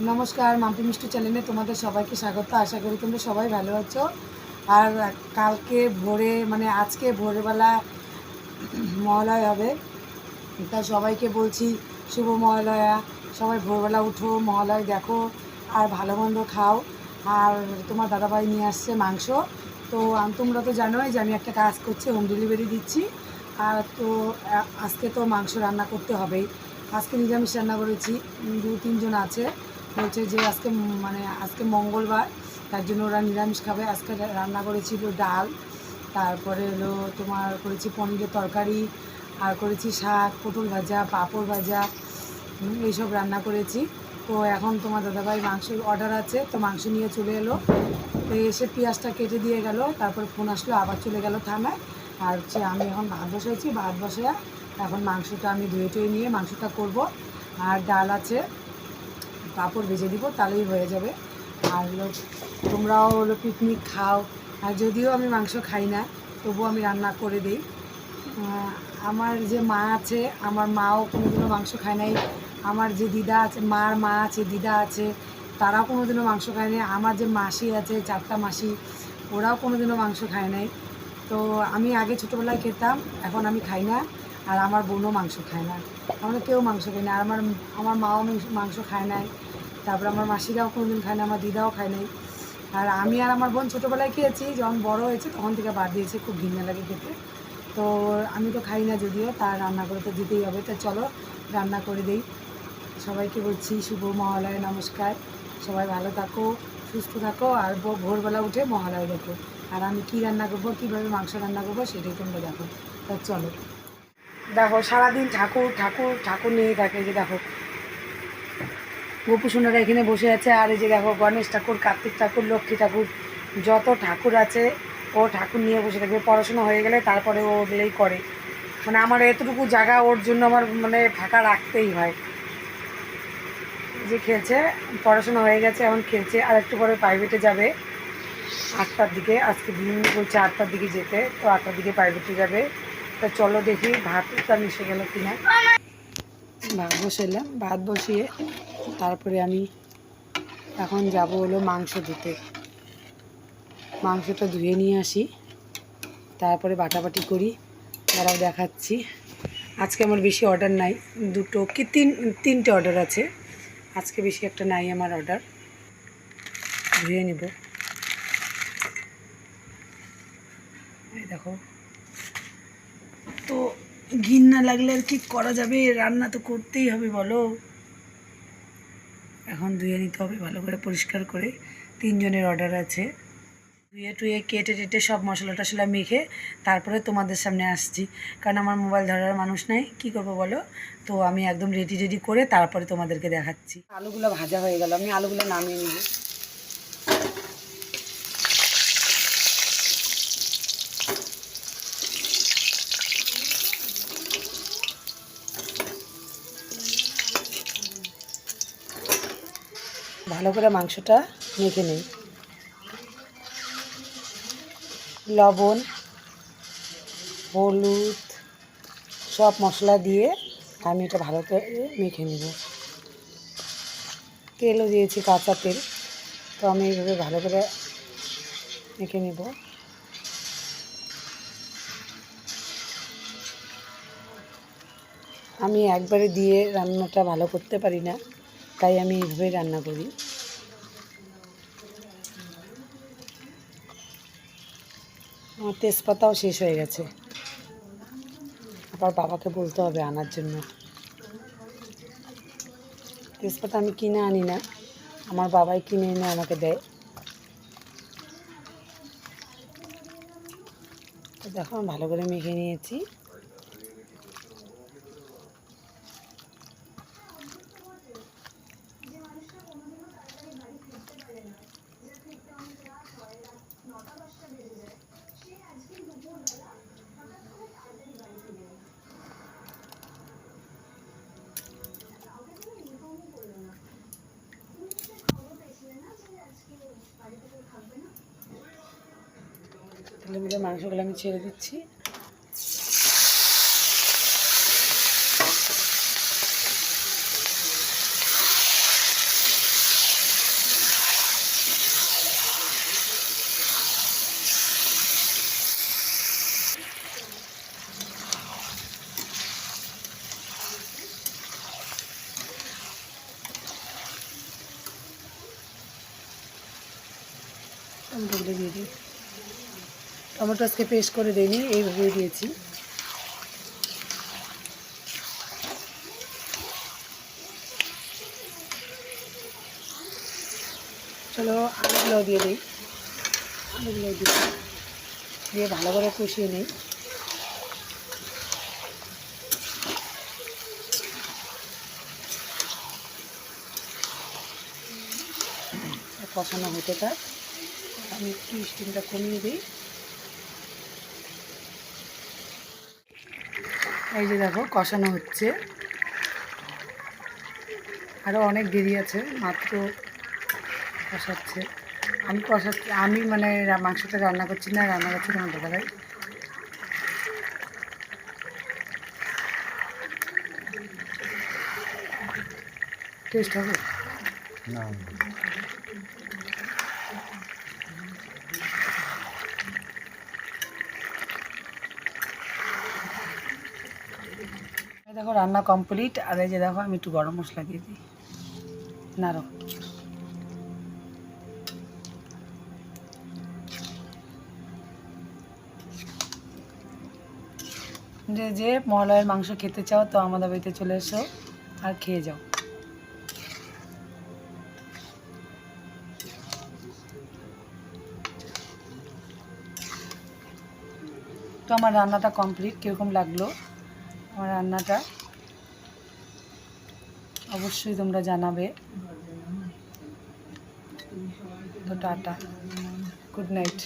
নমস্কার, মাম্পি মিষ্টি চ্যানেলে তোমাদের সবাইকে স্বাগত। আশা করি তোমরা সবাই ভালো আছো। আর কালকে ভোরে মানে আজকে ভোরবেলা মহালয় হবে। তা সবাইকে বলছি, শুভ মহালয়া। সবাই ভোরবেলা উঠো, মহালয় দেখো, আর ভালো মন্দ খাও। আর তোমার দাদাভাই নিয়ে আসছে মাংস। তো তোমরা তো জানোই যে আমি একটা কাজ করছি হোম ডেলিভারি দিচ্ছি। আর তো আজকে তো মাংস রান্না করতে হবেই। আজকে নিরামিষ রান্না করেছি। দু তিনজন আছে। বলছে যে আজকে মানে আজকে মঙ্গলবার, তার জন্য ওরা নিরামিষ খাবে। আজকে রান্না করেছি ডাল, তারপরে হলো তোমার করেছি পনিরের তরকারি, আর করেছি শাক, পটল ভাজা, পাঁপড় ভাজা এইসব রান্না করেছি। তো এখন তোমার দাদাভাই মাংসের অর্ডার আছে, তো মাংস নিয়ে চলে এলো। তো এসে পেঁয়াজটা কেটে দিয়ে গেল, তারপর ফোন আসলো, আবার চলে গেল থানায়। আর হচ্ছে আমি এখন ভাত বসাইছি, ভাত বসে এখন মাংসটা আমি ধুয়ে টুয়ে নিয়ে মাংসটা করব। আর ডাল আছে পাঁপড় ভেজে দিব, তাহলেই হয়ে যাবে। আর হলো তোমরাও হলো পিকনিক খাও। আর যদিও আমি মাংস খাই না, তবুও আমি রান্না করে দিই। আমার যে মা আছে, আমার মাও কোনোদিনও মাংস খায় নাই। আমার যে দিদা আছে, মার মা আছে, দিদা আছে, তারাও কোনোদিনও মাংস খায় নাই। আমার যে মাসি আছে, চারটা মাসি, ওরাও কোনোদিনও মাংস খায় নাই। তো আমি আগে ছোটোবেলায় খেতাম, এখন আমি খাই না। আর আমার বোনও মাংস খায় না। আমরা কেউ মাংস খাই না। আর আমার আমার মাও মাংস খায় নাই। তারপর আমার মাসিরাও কোনোদিন খায় না, আমার দিদাও খায় নাই। আর আমি আর আমার বোন ছোটোবেলায় খেয়েছি, যখন বড় হয়েছে তখন থেকে বাদ দিয়েছে, খুব ঘৃণা লাগে খেতে। তো আমি তো খাই না যদিও তার রান্না করে তো দিতেই হবে। তো চলো, রান্না করে দিই। সবাইকে বলছি, শুভ মহালয়, নমস্কার। সবাই ভালো থাকো, সুস্থ থাকো, আর ভোরবেলা উঠে মহালয় দেখো। আর আমি কী রান্না করব, কীভাবে মাংস রান্না করব সেটাই তোমরা দেখো। তা চলো। দেখো, সারাদিন ঠাকুর ঠাকুর ঠাকুর নিয়ে থাকে যে দেখো গোপু সোনারা এখানে বসে আছে, আর এই যে দেখো গণেশ ঠাকুর, কার্তিক ঠাকুর, লক্ষ্মী ঠাকুর, যত ঠাকুর আছে, ও ঠাকুর নিয়ে বসে থাকবে। পড়াশোনা হয়ে গেলে তারপরে ও ওগুলোই করে। মানে আমার এতটুকু জায়গা ওর জন্য আমার মানে ফাঁকা রাখতেই হয়। যে খেলছে, পড়াশোনা হয়ে গেছে, এখন খেলছে, আর একটু পরে প্রাইভেটে যাবে। আটটার দিকে, আজকে দিন বলছে আটটার দিকে যেতে, তো আটটার দিকে প্রাইভেটে যাবে। তো চলো দেখি ভাতটা মিশে গেল কিনা। ভাত বসাইলাম ভাত বসিয়ে তারপরে আমি এখন যাব হলো মাংস ধুতে মাংসটা ধুয়ে নিয়ে আসি, তারপরে বাটাবাটি করি, তারাও দেখাচ্ছি। আজকে আমার বেশি অর্ডার নাই, দুটো কি তিন, তিনটে অর্ডার আছে। আজকে বেশি একটা নাই আমার অর্ডার ধুয়ে নিব। এই দেখো। তো ঘিন না লাগলে আর কি করা যাবে? রান্না তো করতেই হবে, বলো। এখন ধুয়ে নিতে হবে, ভালো করে পরিষ্কার করে। তিনজনের অর্ডার আছে। ধুয়ে টুয়ে কেটে টেটে সব মশলা টশলা মেখে তারপরে তোমাদের সামনে আসছি। কারণ আমার মোবাইল ধরার মানুষ নাই, কি করব বলো? তো আমি একদম রেডি রেডি করে তারপরে তোমাদেরকে দেখাচ্ছি। আলুগুলো ভাজা হয়ে গেল, আমি আলুগুলো নামিয়ে নিব ভালো করে মাংসটা মেখে নিই। লবণ, হলুদ সব মশলা দিয়ে আমি এটা ভালো করে মেখে নেব। তেলও দিয়েছি কাঁচা তেল, তো আমি এইভাবে ভালো করে মেখে নেব। আমি একবারে দিয়ে রান্নাটা ভালো করতে পারি না, তাই আমি এইভাবেই রান্না করি। আমার তেজপাতাও শেষ হয়ে গেছে। আবার বাবাকে বলতে হবে আনার জন্য। তেজপাতা আমি কিনে আনি না। আমার বাবাই কিনে এনে আমাকে দেয়। দেখো, আমি ভালো করে মেখে নিয়েছি। এগুলো মিলে মাংসগুলো আমি ছেড়ে দিচ্ছি। I'm going to টমেটো আজকে পেস্ট করে দিইনি এইভাবে দিয়েছি। চলো আলুগুলো দিয়ে দিই। আলুগুলো দিয়ে দিয়ে ভালো করে কষিয়ে নিই। কষানো হতে থাক। আমি একটু স্টিমটা কমিয়ে দিই। এই যে দেখো, কষানো হচ্ছে। আরও অনেক দেরি আছে, মাত্র কষাচ্ছে। আমি কষাচ্ছি, আমি মানে মাংসটা রান্না করছি না, রান্না করছি তোমার দাদাভাই। টেস্ট হবে? না। দেখো রান্না কমপ্লিট, আর এই যে দেখো আমি একটু গরম মশলা দিয়ে দিই। নাড়ো। যে যে মহালয়ের মাংস খেতে চাও তো আমাদের বাড়িতে চলে এসো আর খেয়ে যাও। তো আমার রান্নাটা কমপ্লিট, কীরকম লাগল? আমার রান্নাটা। অবশ্যই তোমরা জানাবে। তো টাটা। Good night.